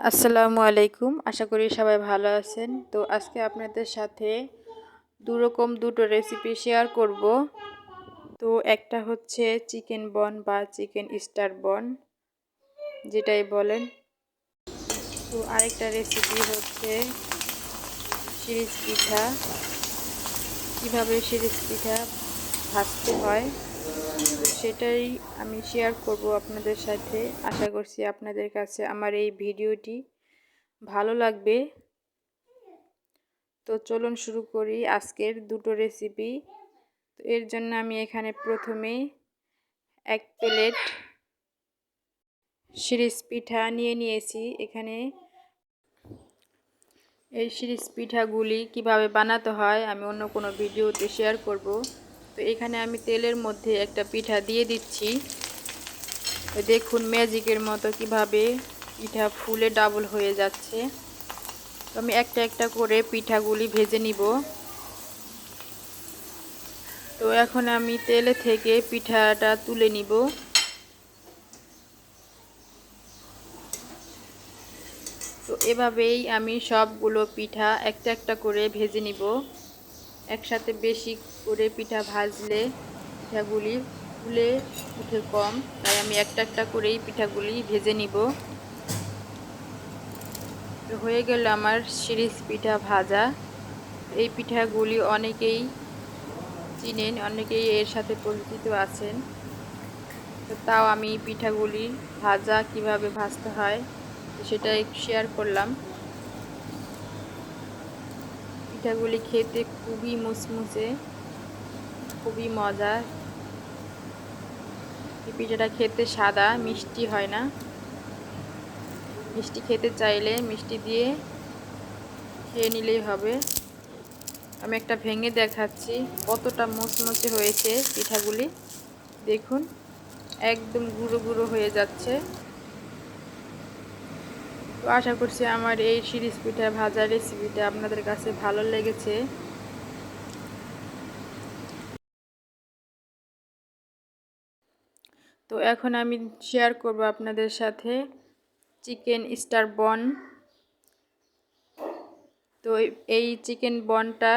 আসসালামু আলাইকুম। আশা করি সবাই ভালো আছেন। তো আজকে আপনাদের সাথে দুরকম দুটো রেসিপি শেয়ার করব। তো একটা হচ্ছে চিকেন বন বা চিকেন স্টার বন যেটাই বলেন। তো আরেকটা রেসিপি হচ্ছে সিরিজ পিঠা। কীভাবে সিরিজ পিঠা ভাজতে হয়? সেটাই আমি শেয়ার করব আপনাদের সাথে। আশা করছি আপনাদের কাছে আমার এই ভিডিওটি ভালো লাগবে। তো চলুন শুরু করি আজকের দুটো রেসিপি তো এর জন্য আমি এখানে প্রথমে এক প্লেট সিরিজ পিঠা নিয়ে নিয়েছি। এখানে এই সিরিজ পিঠাগুলি কীভাবে বানাতে হয় আমি অন্য কোনো ভিডিওতে শেয়ার করব। তো এখানে আমি তেলের মধ্যে একটা পিঠা দিয়ে দিচ্ছি। দেখুন ম্যাজিকের মতো কীভাবে পিঠা ফুলে ডাবল হয়ে যাচ্ছে। তো আমি একটা একটা করে পিঠাগুলি ভেজে নিব। তো এখন আমি তেলে থেকে পিঠাটা তুলে নিব। তো এভাবেই আমি সবগুলো পিঠা একটা একটা করে ভেজে নিব। একসাথে বেশি করে পিঠা ভাজলে পিঠাগুলি ফুলে উঠে কম। তাই আমি একটা একটা করেই পিঠাগুলি ভেজে নিব। হয়ে গেল আমার সিরিজ পিঠা ভাজা। এই পিঠাগুলি অনেকেই চিনেন, অনেকেই এর সাথে পরিচিত আছেন। তাও আমি পিঠাগুলি ভাজা কীভাবে ভাজতে হয় সেটাই শেয়ার করলাম। পিঠাগুলি খেতে খুবই মুসমুসে, খুবই মজা এই পিঠাটা খেতে সাদা, মিষ্টি হয় না। মিষ্টি খেতে চাইলে মিষ্টি দিয়ে খেয়ে নিলেই হবে। আমি একটা ভেঙে দেখাচ্ছি কতটা মুচমুচে হয়েছে পিঠাগুলি। দেখুন, একদম গুঁড়ো গুঁড়ো হয়ে যাচ্ছে। তো আশা করছি আমার এই সিরিজ পিঠা ভাজার রেসিপিটা আপনাদের কাছে ভালো লেগেছে। তো এখন আমি শেয়ার করব আপনাদের সাথে চিকেন স্টার বন তো এই চিকেন বনটা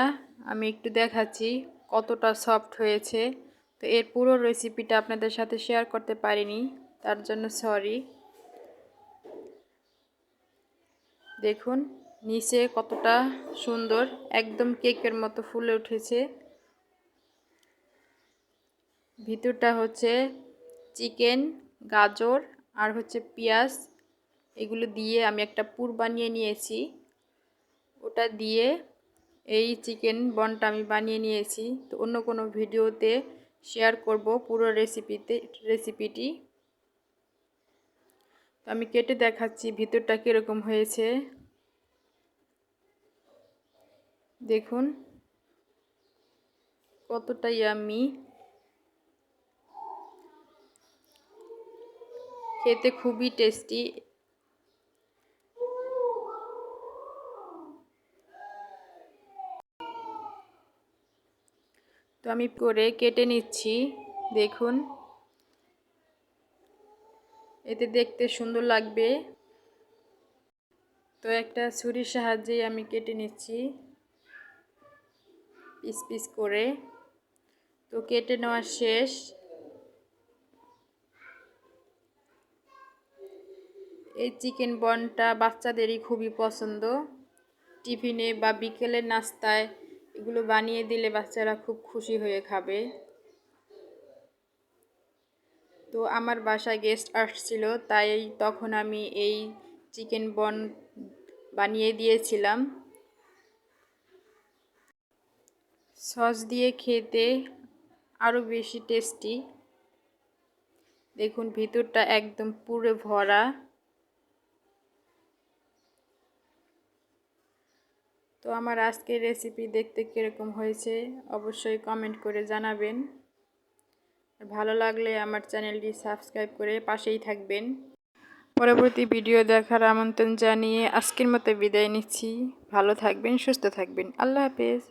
আমি একটু দেখাচ্ছি কতটা সফট হয়েছে। তো এর পুরো রেসিপিটা আপনাদের সাথে শেয়ার করতে পারিনি, তার জন্য সরি দেখুন, নিচে কতটা সুন্দর, একদম কেকের মতো ফুলে উঠেছে। ভিতরটা হচ্ছে চিকেন, গাজর আর হচ্ছে পেঁয়াজ। এগুলো দিয়ে আমি একটা পুর বানিয়ে নিয়েছি। ওটা দিয়ে এই চিকেন বনটা আমি বানিয়ে নিয়েছি। তো অন্য কোনো ভিডিওতে শেয়ার করব পুরো রেসিপিতে রেসিপিটি তো আমি কেটে দেখাচ্ছি, ভিতরটা কীরকম হয়েছে। দেখুন কতটাই আমি খেতে খুবই টেস্টি তো আমি করে কেটে নিচ্ছি, দেখুন। এতে দেখতে সুন্দর লাগবে। তো একটা ছুরির সাহায্যে আমি কেটে নিচ্ছি পিস পিস করে। তো কেটে নেওয়া শেষ। এই চিকেন বনটা বাচ্চাদেরই খুবই পছন্দ। টিফিনে বা বিকেলের নাস্তায় এগুলো বানিয়ে দিলে বাচ্চারা খুব খুশি হয়ে খাবে। তো আমার বাসায় গেস্ট আসছিল, তাই তখন আমি এই চিকেন বন বানিয়ে দিয়েছিলাম। সস দিয়ে খেতে আরও বেশি টেস্টি দেখুন, ভিতরটা একদম পুরো ভরা। তো আমার আজকের রেসিপি দেখতে কীরকম হয়েছে, অবশ্যই কমেন্ট করে জানাবেন। ভালো লাগলে আমার চ্যানেলটি সাবস্ক্রাইব করে পাশেই থাকবেন। পরবর্তী ভিডিও দেখার আমন্ত্রণ জানিয়ে আজকের মতো বিদায় নিচ্ছি। ভালো থাকবেন, সুস্থ থাকবেন। আল্লাহ হাফেজ।